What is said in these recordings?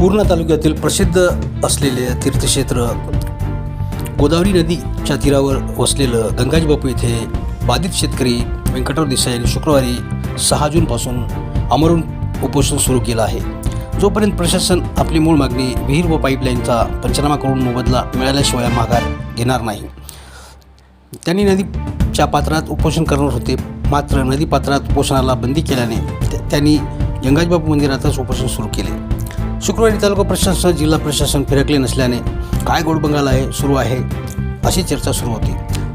पूर्णा तालुक्यातील प्रसिद्ध असलेले तीर्थक्षेत्र गोदावरी नदीच्या तीरावर वसलेलं गंगाजी बापू येथे बाधित शेतकरी व्यंकटराव देसाई यांनी शुक्रवारी सहा जूनपासून अमरून उपोषण सुरू केलं आहे. जोपर्यंत प्रशासन आपली मूळ मागणी विहीर व पाईपलाईनचा पंचनामा करून मोबदला मिळाल्याशिवाय माघार घेणार नाही. त्यांनी नदीच्या पात्रात उपोषण करणार होते. मात्र नदी पात्रात उपोषणाला बंदी केल्याने त्या- त्यांनी गंगाजबापू मंदिरातच उपोषण सुरू केले. शुक्रवारी तालुका प्रशासन जिल्हा प्रशासन फिरकले नसल्याने काय गोडबंगाल आहे सुरू आहे अशी चर्चा सुरू होती.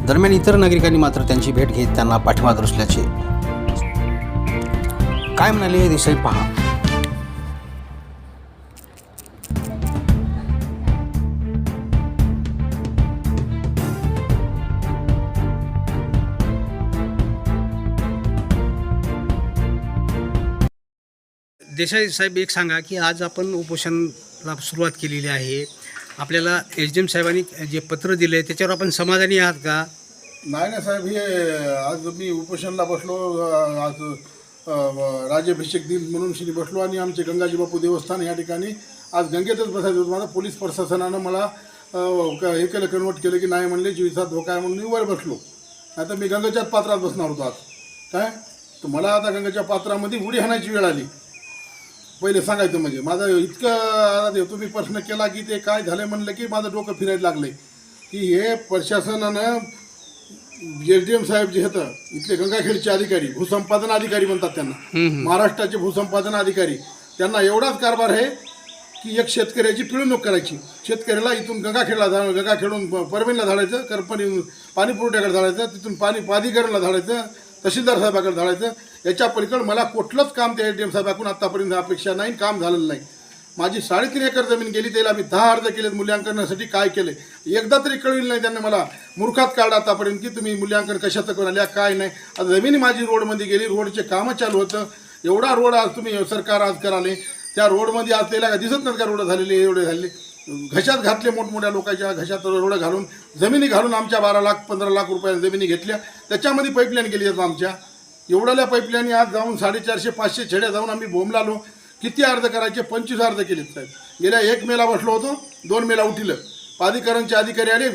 दरम्यान इतर नागरिकांनी मात्र त्यांची भेट घेत त्यांना पाठिंबा दर्शल्याचे काय म्हणाले हे देसाई पहा. देसाई साहेब एक सांगा की आज आपण उपोषणाला सुरुवात केलेली आहे. आपल्याला एच डी एम साहेबांनी जे पत्र दिलं आहे त्याच्यावर आपण समाधानी आहात का? नाही ना साहेब हे आज मी उपोषणला बसलो आज राज्याभिषेक दिन म्हणून श्री बसलो आणि आमचे गंगाजी बापू देवस्थान या ठिकाणी आज गंगेतच बसायचं होतं. मला पोलीस प्रशासनानं मला हे केलं कन्वर्ट केलं की नाही म्हणले जीविसा धोका आहे म्हणून मी वर बसलो. नाही तर मी गंगाच्याच पात्रात बसणार होतो आज. काय? तर मला आता गंगाच्या पात्रामध्ये उडी हाणायची वेळ आली. पहिले सांगायचं म्हणजे माझं इतकं तुम्ही प्रश्न केला की ते काय झालं म्हणलं की माझं डोकं फिरायला लागलंय. की हे प्रशासनानं एस डी एम साहेब जे होतं इथले गंगाखेडचे अधिकारी भूसंपादन अधिकारी म्हणतात त्यांना. महाराष्ट्राचे भूसंपादन अधिकारी. त्यांना एवढाच कारभार आहे की एक शेतकऱ्याची पिळवणूक करायची. शेतकऱ्याला इथून गंगाखेडला जा गंगाखेडून प- परभणीला धाडायचं करपणी पाणी पुरवठ्याकडे धाडायचं तिथून पाणी प्राधिकरणला धाडायचं तहसीलदार साहेबाकडे धाडायचं याच्या पलीकडे मला कुठलंच काम त्या एटीएम डी एम साहेबाकडून आत्तापर्यंत अपेक्षा नाही काम झालेलं नाही. माझी साडेतीन एकर जमीन गेली त्याला आम्ही दहा अर्ज केलेत मूल्यांकनासाठी. काय केले? एकदा तरी कळविलं नाही त्यांनी मला. मूर्खात काढला आतापर्यंत की तुम्ही मूल्यांकन कशाचं करून आल्या काय नाही. आता जमीन माझी रोडमध्ये गेली रोडचे कामं चालू होतं. एवढा रोड आज तुम्ही सरकार आज कराले. त्या रोडमध्ये आज त्याला का दिसत नाहीत का रोड झालेले एवढे झाले? घशात घातले मोठमोठ्या लोकांच्या घशात रोड घालून. जमिनी घालून आमच्या बारा लाख पंधरा लाख रुपया जमिनी घेतल्या. त्याच्यामध्ये पाईपलाईन गेली आहेत आमच्या. एवढ्याल्या पाईपलाईन आज जाऊन साडेचारशे पाचशे छेड्या जाऊन आम्ही बोंबलालो किती अर्ज करायचे? पंचवीस अर्ज केलेत साहेब. गेल्या एक मेला बसलो होतो दोन मेला उठिलं. प्राधिकरणचे अधिकारी आले ए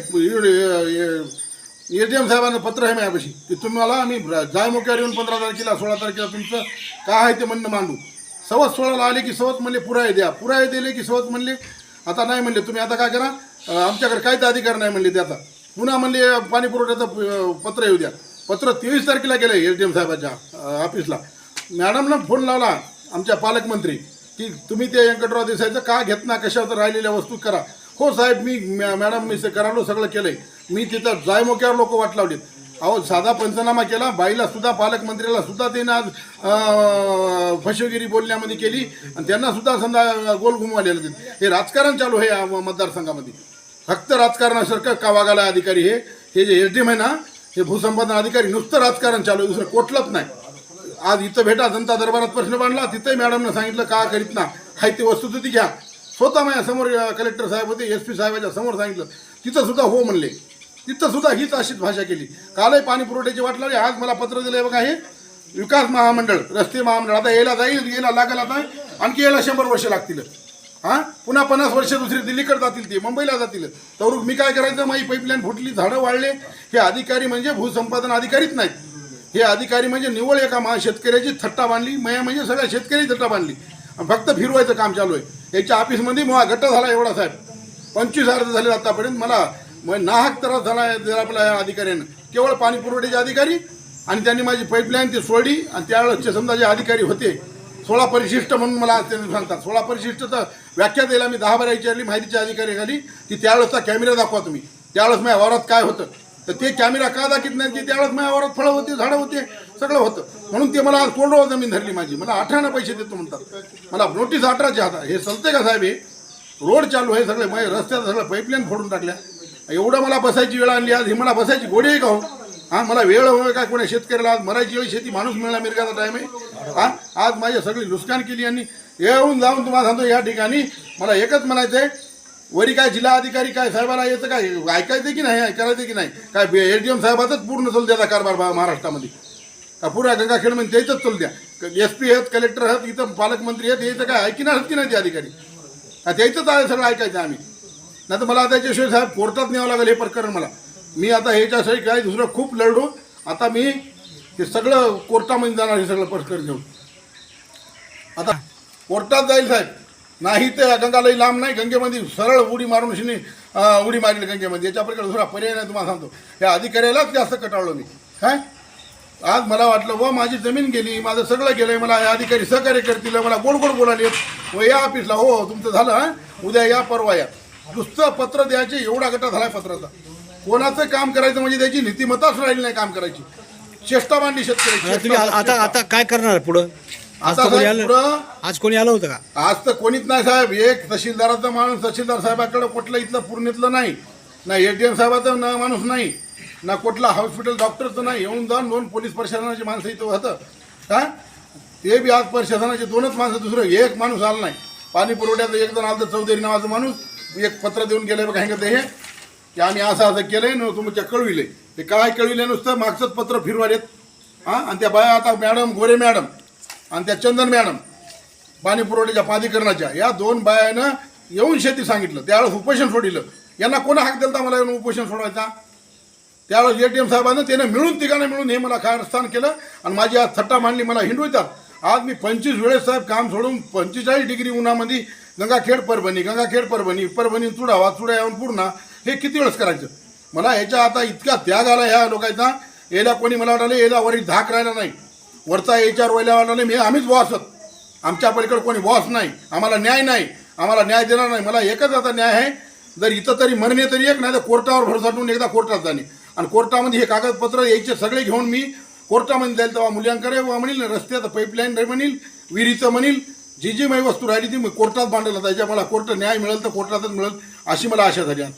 डी एम साहेबांना पत्र आहे माझ्यापाशी. की तुम्हाला आम्ही जायमोक्यावर येऊन पंधरा तारखेला सोळा तारखेला तुमचं काय आहे ते म्हणणं मांडू. सवत सोळाला आले की सवत म्हणले पुरावे द्या. पुरावे दिले की सवत म्हणले आता नाही म्हणले तुम्ही आता काय करा? आमच्याकडे काहीच अधिकार नाही म्हणले ते आता. पुन्हा म्हणले पाणी पुरवठ्याचं पत्र येऊ द्या. पत्र तेवीस तारखेला गेलं एस डी एम साहेबाच्या ऑफिसला मॅडमला फोन लावला आमच्या पालकमंत्री की तुम्ही ते व्यंकटराव देसाईचं का घेत ना कशावर राहिलेल्या वस्तू करा. हो साहेब मी मॅडम मी करालो सगळं केलं मी तिथं जायमोक्यावर लोक वाट लावलीत अहो साधा पंचनामा केला बाईला सुद्धा पालकमंत्र्याला सुद्धा त्यांना आज फसवेगिरी बोलण्यामध्ये केली आणि त्यांना सुद्धा समजा गोल घुमवालेलं हे राजकारण चालू आहे या मतदारसंघामध्ये. फक्त राजकारणासारखं का वागायला अधिकारी हे? हे जे एस डी एम आहे ना हे भूसंपादन अधिकारी नुसतं राजकारण चालू दुसरं कोटलंच नाही. आज इथं भेटा जनता दरबारात प्रश्न मांडला तिथंही मॅडमनं सांगितलं का करीत ना. हाय ती वस्तुस्थिती घ्या. स्वतः माझ्यासमोर कलेक्टर साहेब होते एस पी साहेबाच्या समोर सांगितलं. तिथं सुद्धा हो म्हणले. तिथं सुद्धा हीच अशीच भाषा केली. कालही पाणी पुरवठ्याची वाट लागली आज मला पत्र दिलं बघा हे. विकास महामंडळ रस्ते महामंडळ. आता यायला जाईल यायला लागेल आता. आणखी यायला शंभर वर्ष लागतील. हां? पुन्हा पन्नास वर्ष दुसरी दिल्लीकडे जातील ते मुंबईला जातील. तर मी काय करायचं? माझी पाईपलाईन फुटली झाडं वाढले हे अधिकारी म्हणजे भूसंपादन अधिकारीच नाहीत. हे अधिकारी म्हणजे निव्वळ एका मा शेतकऱ्याची थट्टा बांधली. मया म्हणजे सगळ्या शेतकरी थट्टा बांधली. फक्त फिरवायचं काम चालू आहे. याच्या ऑफिसमध्ये मुळा घट्ट झाला एवढा साहेब. पंचवीस अर्ज झाले आतापर्यंत. मला नाहक त्रास झाला आहे जर आपल्या या अधिकाऱ्यानं. केवळ पाणी पुरवठ्याचे अधिकारी आणि त्यांनी माझी पाईपलाईन ती सोडली. आणि त्यावेळेसचे समजा जे अधिकारी होते सोळा परिशिष्ट म्हणून मला ते त्यांनी सांगतात. सोळा परिशिष्ट तर व्याख्या द्यायला मी दहा बारा विचारली माहितीच्या अधिकारी खाली की त्यावेळेसचा कॅमेरा दाखवा तुम्ही. त्यावेळेस माझ्या वावरात काय होतं? तर ते कॅमेरा का दाखित नाही? की त्यावेळेस माझ्या वावरात फळं होते झाडं होते सगळं होतं. म्हणून ते मला आज कोरडो जमीन धरली माझी. मला अठरानं पैसे देतो म्हणतात. मला नोटीस अठराची हातात. हे चलते का साहेब हे? रोड चालू आहे सगळे माझ्या रस्त्यात सगळं पाईपलाईन फोडून टाकल्या. एवढं मला बसायची वेळ आणली आज. ही मला बसायची गोडी आहे का हो हा मला वेळ हवं का? कोणा शेतकऱ्याला आज मरायची वेळ शेती माणूस मिळाला मिरगाचा टाईम आहे. हा आज माझी सगळी नुकसान केली आणि येऊन जाऊन तुम्हाला सांगतो या ठिकाणी मला एकच म्हणायचं आहे वरी काय जिल्हा अधिकारी काय साहेबाला यायचं काय? ऐकायचं की नाही? ऐकायचं की नाही? काय एस डी एम साहेबातच पूर्ण चल द्याचा कारभार महाराष्ट्रामध्ये. का पुऱ्या गंगाखेडमध्ये त्याचंच चल द्या. एस पी आहेत कलेक्टर आहेत इथं पालकमंत्री आहेत याचं काय? ऐकणार आहेत की नाही ते अधिकारी? का त्याचंच आहे सगळं ऐकायचं आम्ही. नाही तर मला त्याच्याशिवाय साहेब कोर्टात न्यावं लागेल हे प्रकरण मला. मी आता ह्याच्यासाठी काय दुसरं खूप लढू आता मी हे सगळं कोर्टामध्ये जाणार हे सगळं प्रकरण घेऊन. आता कोर्टात जाईल साहेब. नाही ते गंगालाही लांब नाही गंगेमध्ये सरळ उडी मारून शिनी उडी मारली गंगेमध्ये. याच्याप्रकारे दुसरा पर्याय नाही तुम्हाला सांगतो. या अधिकाऱ्यालाच जास्त कटाळलो मी. काय आज मला वाटलं व माझी जमीन गेली माझं सगळं गेलं मला हे अधिकारी सहकार्य करतील मला गोड गोड बोलाले व या ऑफिसला हो तुमचं झालं हां? उद्या या परवा या. नुसतं पत्र द्यायचे एवढा गटा झाला पत्राचा. कोणाचं काम करायचं म्हणजे त्याची नीतिमत्ताच राहिली नाही काम करायची. चेष्टा मांडली शेतकरी आता तुम्ही आ- आता आता काय करणार पुढं? आज आता कोणी साहेब आलं पुढं आज कोणी आलं होतं का? आज तर कोणीच नाही साहेब. एक तहसीलदाराचा माणूस तहसीलदार साहेबाकडे कुठलं इथलं पूर्णितलं नाही. ना ए टी एम साहेबाचं ना माणूस नाही. ना कुठला हॉस्पिटल डॉक्टरचं नाही. येऊन जाऊन दोन पोलीस प्रशासनाची माणसं इथं होतं. का ते बी आज प्रशासनाचे दोनच माणसं दुसरं. एक माणूस आला नाही. पाणी पुरवठ्याचं एक जण आलं तर चौधरी नावाचं माणूस. एक पत्र देऊन गेलं बघा हे. की आम्ही असं असं केलंय न तुमच्या कळविले ते काय कळविले नुसतं मागचंच पत्र फिरवालेत हां? आणि त्या बाया आता मॅडम गोरे मॅडम आणि त्या चंदन मॅडम पाणी पुरवठ्याच्या प्राधिकरणाच्या या दोन बायानं येऊन शेती सांगितलं. त्यावेळेस उपोषण सोडिलं. यांना कोणा हाक दिला मला येऊन उपोषण सोडवायचा? त्यावेळेस ए टी एम साहेबांना त्यानं मिळून तिघांना मिळून हे मला कारस्थान केलं. आणि माझी आज थट्टा मांडली मला हिंडवितात आज मी पंचवीस वेळेस साहेब काम सोडून पंचेचाळीस डिग्री उन्हामध्ये गंगाखेड परभणी गंगाखेड परभणी परभणी चुडावा चुडा येऊन पूर्ण हे किती वेळेस करायचं? मला ह्याच्या आता इतका त्याग आला ह्या लोकांचा याला कोणी मला वाटलं याला वरी धाक राहिला नाही. वरचा याच्यावर वयला वाटलं नाही मी आम्हीच बॉस आहोत. आमच्या पलीकडे कोणी बॉस नाही. आम्हाला न्याय नाही. आम्हाला न्याय देणार नाही. मला एकच आता न्याय आहे जर इथं तरी म्हणणे तरी एक नाही तर कोर्टावर भरोसा ठेवून एकदा कोर्टात जाणे. आणि कोर्टामध्ये हे कागदपत्र यायचे सगळे घेऊन मी कोर्टामध्ये जाईल तेव्हा मूल्यांकन व म्हणील रस्त्याचं पाईपलाईन म्हणील विहिरीचं म्हणील जी जी माझी वस्तू राहिली ती मी कोर्टात मांडलं त्याच्या मला कोर्ट न्याय मिळेल तर कोर्टातच मिळेल अशी मला आशा झाली आज.